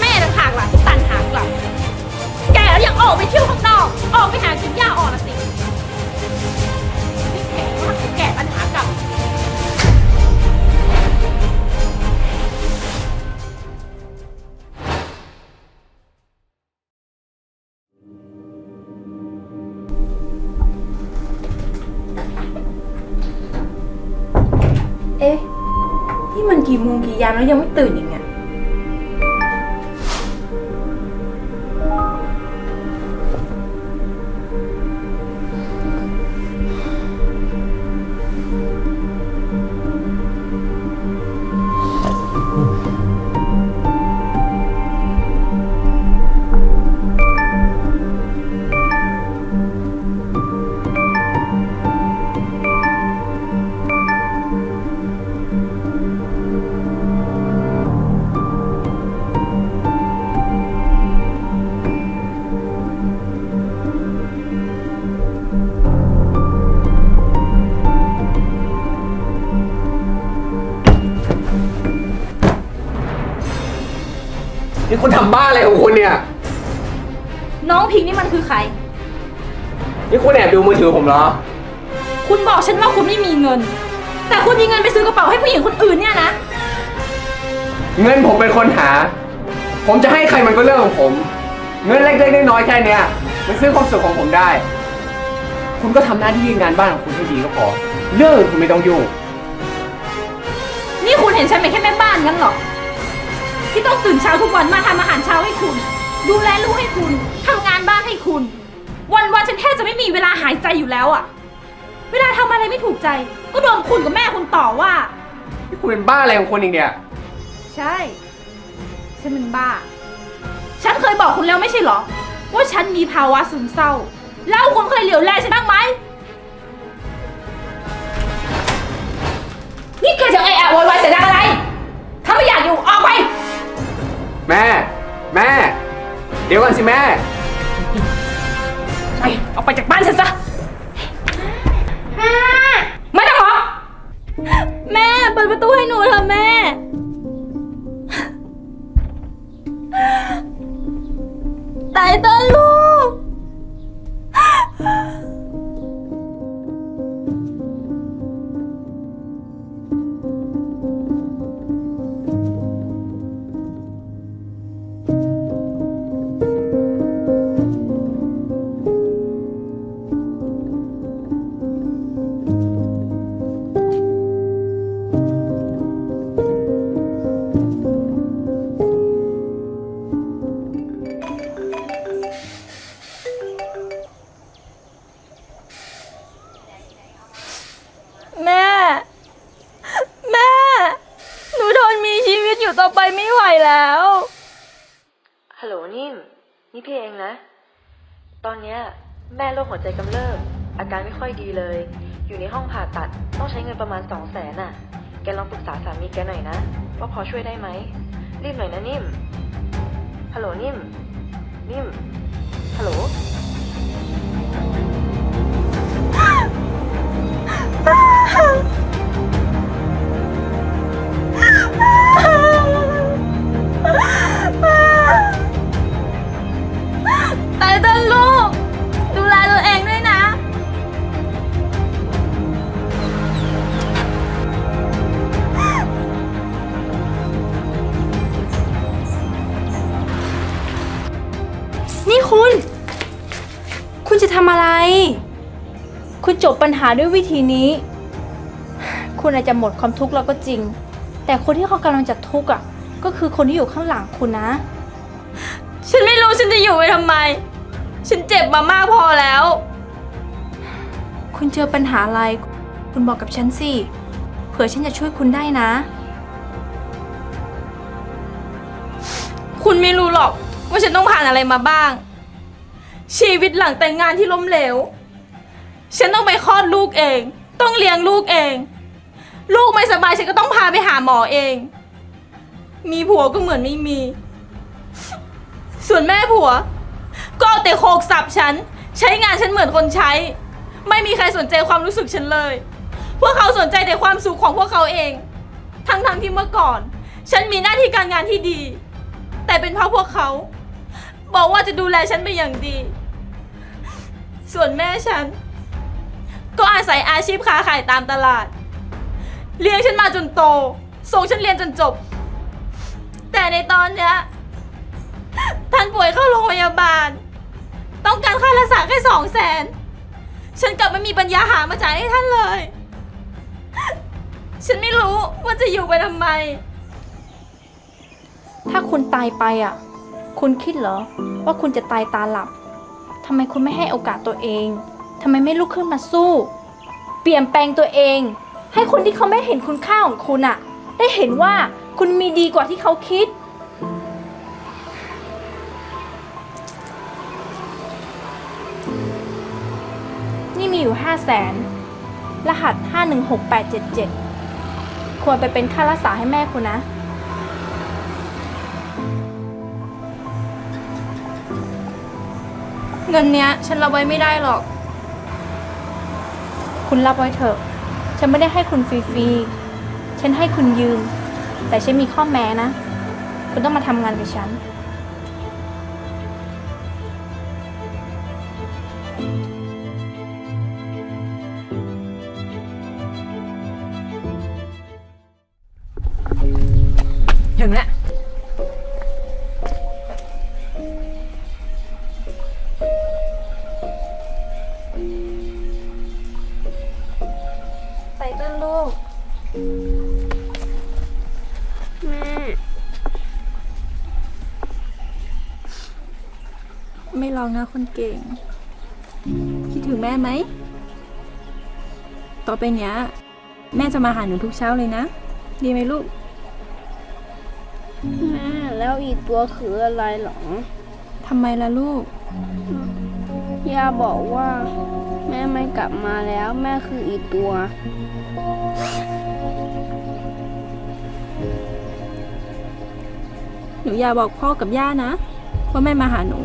แม่ต่างหากล่ะที่ตันหากลับ แกแล้วยังออกไปเที่ยวข้างนอก ออกไปหากินหญ้าอ่อนละสินี่แกว่าแกปัญหากลับ เอ๊ะ นี่มันกี่โมงกี่ยามแล้วยังไม่ตื่นอีกเนี่ย คุณทำบ้าอะไรของคุณเนี่ย น้องพิงค์นี่มันคือใคร นี่คุณแอบดูมือถือผมเหรอ คุณบอกฉันว่าคุณไม่มีเงิน แต่คุณมีเงินไปซื้อกระเป๋าให้ผู้หญิงคนอื่นเนี่ยนะ เงินผมเป็นคนหา ผมจะให้ใครมันก็เรื่องของผม เงินเล็กๆน้อยๆแค่เนี้ยมันซื้อความสุขของผมได้ คุณก็ทำหน้าที่งานบ้านของคุณให้ดีก็พอ เรื่องอื่นคุณไม่ต้องยุ่ง นี่คุณเห็นฉันเป็นแค่แม่บ้านงั้นเหรอ ที่ต้องตื่นเช้าทุกวันมาทำอาหารเช้าให้คุณ ดูแลลูกให้คุณทำงานบ้านให้คุณ วันวันๆฉันแทบจะไม่มีเวลาหายใจอยู่แล้วอะเวลาทำอะไรไม่ถูกใจ ก็โดนคุณกับแม่คุณต่อว่า นี่คุณเป็นบ้าอะไรของคุณอีกเนี่ย ใช่ ฉันเป็นบ้า ฉันเคยบอกคุณแล้วไม่ใช่เหรอ ว่าฉันมีภาวะซึมเศร้า แล้วคุณเคยเหลียวแลฉันบ้างไหม เดี๋ยวก่อนสิแม่ ไปออกไปจากบ้านฉันซะไม่ต้องหรอกแม่เปิดประตูให้หนูเถอะแม่ตายต้นลู แม่โรคหัวใจกำเริบ อาการไม่ค่อยดีเลย อยู่ในห้องผ่าตัด ต้องใช้เงินประมาณสองแสนน่ะ แกลองปรึกษาสามีแกหน่อยนะ ว่าพอช่วยได้ไหม รีบหน่อยนะนิ่ม ฮัลโหลนิ่ม นิ่ม ฮัลโหล จะทำอะไร คุณจบปัญหาด้วยวิธีนี้ คุณอาจจะหมดความทุกข์แล้วก็จริง แต่คนที่เขากำลังจะทุกข์อะ ก็คือคนที่อยู่ข้างหลังคุณนะ ฉันไม่รู้ฉันจะอยู่ไปทำไม ฉันเจ็บมามากพอแล้ว คุณเจอปัญหาอะไร คุณบอกกับฉันสิ เผื่อฉันจะช่วยคุณได้นะ คุณไม่รู้หรอกว่าฉันต้องผ่านอะไรมาบ้าง ชีวิตหลังแต่งงานที่ล้มเหลว ฉันต้องไปคลอดลูกเอง ต้องเลี้ยงลูกเอง ลูกไม่สบายฉันก็ต้องพาไปหาหมอเอง มีผัวก็เหมือนไม่มี ส่วนแม่ผัว ก็เอาแต่โขกสับฉัน ใช้งานฉันเหมือนคนใช้ ไม่มีใครสนใจความรู้สึกฉันเลย พวกเขาสนใจแต่ความสุขของพวกเขาเอง ทั้งๆที่เมื่อก่อน ฉันมีหน้าที่การงานที่ดี แต่เป็นเพราะพวกเขา บอกว่าจะดูแลฉันเป็นอย่างดี ส่วนแม่ฉัน ก็อาศัยอาชีพค้าขายตามตลาด เลี้ยงฉันมาจนโต ส่งฉันเรียนจนจบ แต่ในตอนเนี้ยท่านป่วยเข้าโรงพยาบาล ต้องการค่ารักษาแค่สองแสน ฉันกลับไม่มีปัญญาหามาจ่ายให้ท่านเลย ฉันไม่รู้ว่าจะอยู่ไปทำไม ถ้าคุณตายไปอะ คุณคิดเหรอ ว่าคุณจะตายตาหลับำไมคุณไม่ให้โอกาสตัวเองทำไมไม่ลุกขึ้นมาสู้ เปลี่ยนแปลงตัวเอง ให้คนที่เขาไม่เห็นคุณค่าของคุณอะได้เห็นว่าคุณมีดีกว่าที่เขาคิด นี่มีอยู่5 0 0แสนรหัส 516877 ควรไปเป็นค่ารักษาให้แม่คุณนะ เงินเนี้ย ฉันรับไว้ไม่ได้หรอก คุณรับไว้เถอะ ฉันไม่ได้ให้คุณฟรีๆ ฉันให้คุณยืม แต่ฉันมีข้อแม้นะ คุณต้องมาทำงานกับฉัน องนะคนเก่ง คิดถึงแม่ไหม ต่อไปเนี้ย แม่จะมาหาหนูทุกเช้าเลยนะ ดีไหมลูก แม่แล้วอีกตัวคืออะไรหรอทำไมล่ะลูก ย่าบอกว่า แม่ไม่กลับมาแล้ว แม่คืออีกตัว หนูอย่าบอกพ่อกับย่านะว่าแม่มาหาหนู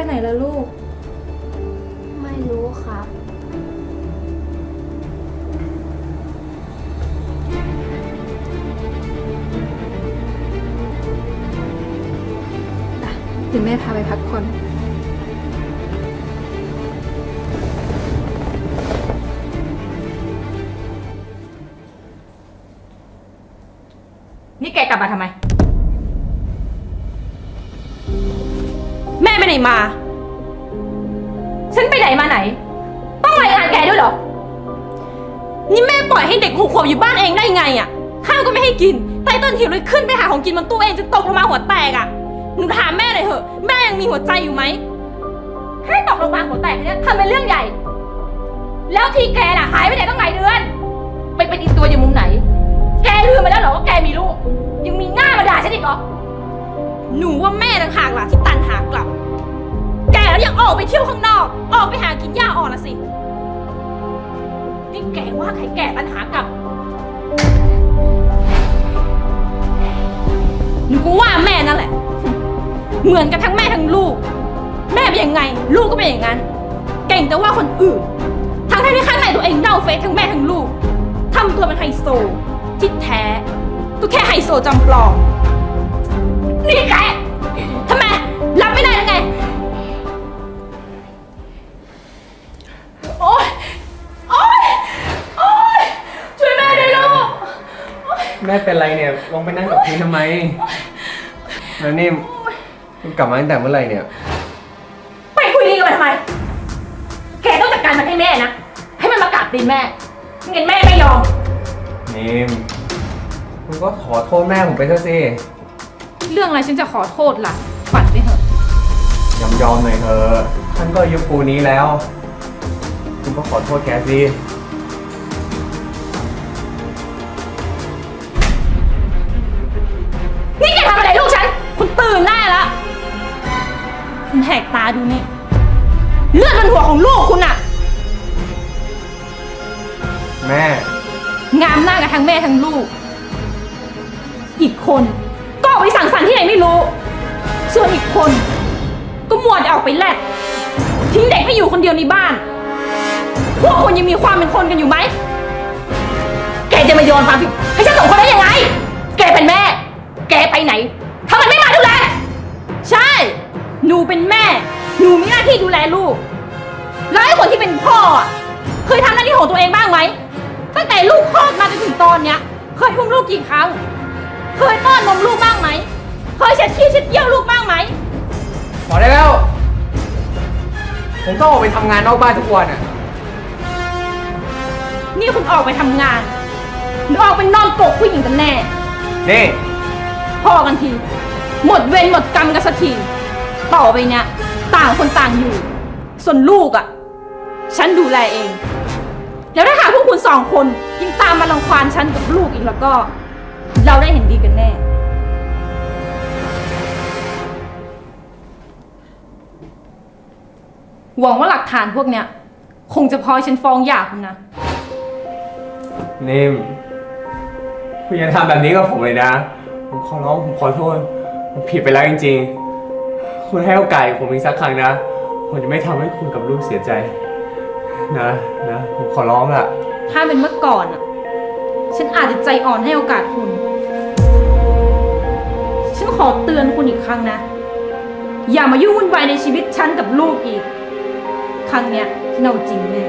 ไปไหนแล้วลูก ไม่รู้ครับ เดี๋ยวแม่พาไปพักผ่อนนี่แกกลับมาทำไม ไปไหนมา ฉันไปไหนมาไหน ต้องรายงานแกด้วยเหรอ นี่แม่ปล่อยให้เด็กหกขวบอยู่บ้านเองได้ไงอะ่ะข้าวก็ไม่ให้กิน ไตเติ้ลหิวเลยขึ้นไปหาของกินบนตู้เองจนตกลงมาหัวแตกอะ่ะหนูถามแม่หน่อยเถอะแม่ยังมีหัวใจอยู่ไหมแค่ตกลงมาหัวแตกเนี่ยทำเป็นเรื่องใหญ่ แล้วที่แกน่ะหายไปไหนตั้งหลายเดือน ไปเป็นอีกตัวอยู่มุมไหน แกลืมไปแล้วเหรอว่าแกมีลูก ยังมีหน้ามาด่าฉันอีกเหรอ หนูว่าแม่ต่างหากล่ะที่ตันหากลับ ยังออกไปเที่ยวข้างนอก ออกไปหากินหญ้าอ่อนละสิ นี่แกว่าใครแก่ปัญหากับหนูก็ว่าแม่นั่นแหละ เหมือนกันทั้งแม่ทั้งลูก แม่เป็นยังไง ลูกก็เป็นอย่างนั้น เก่งแต่ว่าคนอื่น ทั้งที่ข้างในตัวเองเน่าเฟะทั้งแม่ทั้งลูกทำตัวเป็นไฮโซที่แท้ ก็แค่ไฮโซจำปลอม นี่แกทำไม รับไม่ได้ยังไง แม่เป็นไรเนี่ยลงไปนั่งกับพื้นทำไมแล้วนี่คุณกลับมาตั้งแต่เมื่อไหร่เนี่ย ไปคุยดีกันไปทำไม แกต้องจัดการมันให้แม่นะ ให้มันมากราบตีนแม่ไม่งั้นแม่ไม่ยอม นิมคุณก็ขอโทษแม่ผมไปซะสิเรื่องอะไรฉันจะขอโทษล่ะฝันไปเถอะ ยอมยอมๆหน่อยเถอะท่านก็อายุปูนี้แล้ว คุณก็ขอโทษแกสิ คุณแหกตาดูนี่ เลือดบนหัวของลูกคุณอะแม่ งามหน้ากันทั้งแม่ทั้งลูก อีกคนก็ออกไปสั่งสรรค์ที่ไหนไม่รู้ ส่วนอีกคน ก็มัวแต่ออกไปแลกทิ้งเด็กให้อยู่คนเดียวในบ้าน พวกคุณยังมีความเป็นคนกันอยู่ไหม แกจะมาโยนความผิดให้ฉันสองคนได้ยังไง แกเป็นแม่ แกไปไหน หนูเป็นแม่ หนูมีหน้าที่ดูแลลูก แล้วไอ้คนที่เป็นพ่ออะเคยทำหน้าที่ของตัวเองบ้างไหม ตั้งแต่ลูกคลอดมาจนถึงตอนเนี้ย เคยอุ้มลูกกี่ครั้ง เคยป้อนนมลูกบ้างไหม เคยเช็ดขี้เช็ดเยี่ยวลูกบ้างไหม พอได้แล้ว ผมต้องออกไปทำงานนอกบ้านทุกวันอะ นี่คุณออกไปทำงาน หรือออกไปนอนกกผู้หญิงกันแน่ นี่ พอกันที หมดเวรหมดกรรมกันสักที ต่อไปเนี้ยต่างคนต่างอยู่ ส่วนลูกอะ่ะ ฉันดูแลเอง แล้วถ้าหากพวกคุณสองคนยังตามมาลังควานฉันกับลูกอีกแล้วก็ เราได้เห็นดีกันแน่ หวังว่าหลักฐานพวกเนี้ยคงจะพอให้ฉันฟ้องหย่าคุณนะ นิมคุณอย่าทำแบบนี้กับผมเลยนะ ผมขอร้องผมขอโทษ ผมผิดไปแล้วจริงๆ คุณให้โอกาสผมอีกสักครั้งนะ ผมจะไม่ทำให้คุณกับลูกเสียใจ นะนะผมขอร้องละถ้าเป็นเมื่อก่อนอะฉันอาจจะใจอ่อนให้โอกาสคุณ ฉันขอเตือนคุณอีกครั้งนะ อย่ามายุ่งวุ่นวายในชีวิตฉันกับลูกอีก ครั้งเนี้ยฉันเอาจริงแน่